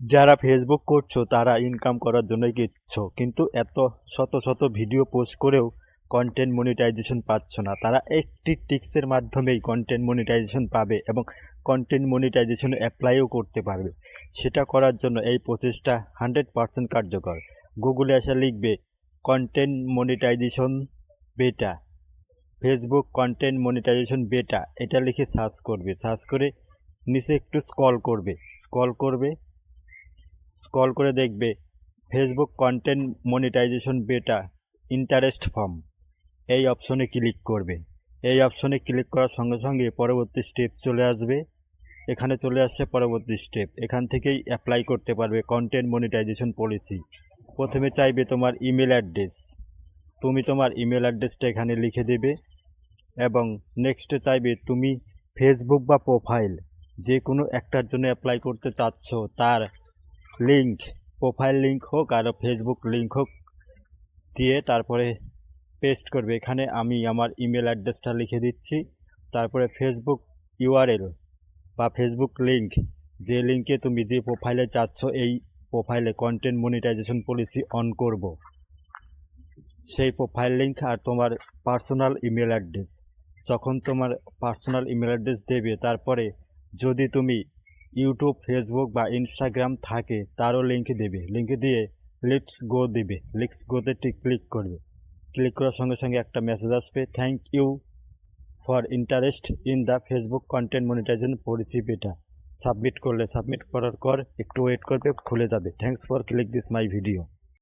যারা ফেসবুক করছ, তারা ইনকাম করার জন্যই কিচ্ছো। কিন্তু এত শত শত ভিডিও পোস্ট করেও কন্টেন্ট মনিটাইজেশন পাচ্ছ না। তারা একটি টিক্সের মাধ্যমেই কন্টেন্ট মনিটাইজেশন পাবে এবং কন্টেন্ট মনিটাইজেশন অ্যাপ্লাইও করতে পারবে। সেটা করার জন্য এই প্রসেসটা হান্ড্রেড পারসেন্ট কার্যকর। গুগলে এসে লিখবে content monetization beta Facebook content monetization beta এটা লিখে সার্চ করবে। সার্চ করে নিচে একটু স্ক্রল করবে। স্ক্রল করবে স্ক্রল করে দেখবে Facebook content monetization beta interest form এই অপশনে ক্লিক করবে। এই অপশনে ক্লিক করার সঙ্গে সঙ্গে পরবর্তী স্টেপ চলে আসবে। এখানে চলে আসছে পরবর্তী স্টেপ এখান থেকেই অ্যাপ্লাই করতে পারবে কন্টেন্ট মনিটাইজেশন পলিসি প্রথমে চাইবে তোমার ইমেল অ্যাড্রেস তুমি তোমার ইমেল অ্যাড্রেসটা এখানে লিখে দেবে এবং নেক্সটে চাইবে তুমি ফেসবুক বা প্রোফাইল যে কোনো একটার জন্য অ্যাপ্লাই করতে চাচ্ছ, তার লিঙ্ক প্রোফাইল লিঙ্ক হোক আর ফেসবুক লিঙ্ক হোক দিয়ে তারপরে পেস্ট করবে। এখানে আমি আমার ইমেল অ্যাড্রেসটা লিখে দিচ্ছি। তারপরে ফেসবুক ইউআরএল বা ফেসবুক লিঙ্ক যে লিঙ্কে তুমি যে প্রোফাইলে চাচ্ছ এই প্রোফাইলে কন্টেন্ট মনিটাইজেশন পলিসি অন করব। সেই প্রোফাইল লিঙ্ক আর তোমার পার্সোনাল ইমেল অ্যাড্রেস যখন তোমার পার্সোনাল ইমেল অ্যাড্রেস দেবে, তারপরে যদি তুমি ইউটিউব ফেসবুক বা ইনস্টাগ্রাম থাকে, তারও লিঙ্ক দেবে। লিঙ্ক দিয়ে লিপস গো দেবে। লিপস গোতে ক্লিক করবে। ক্লিক করার সঙ্গে সঙ্গে একটা মেসেজ আসবে। Thank you for interest in the Facebook content monetization পরিচিপিটা submit করলে সাবমিট করার পর একটু ওয়েট করবে, খুলে যাবে। Thanks for click this my video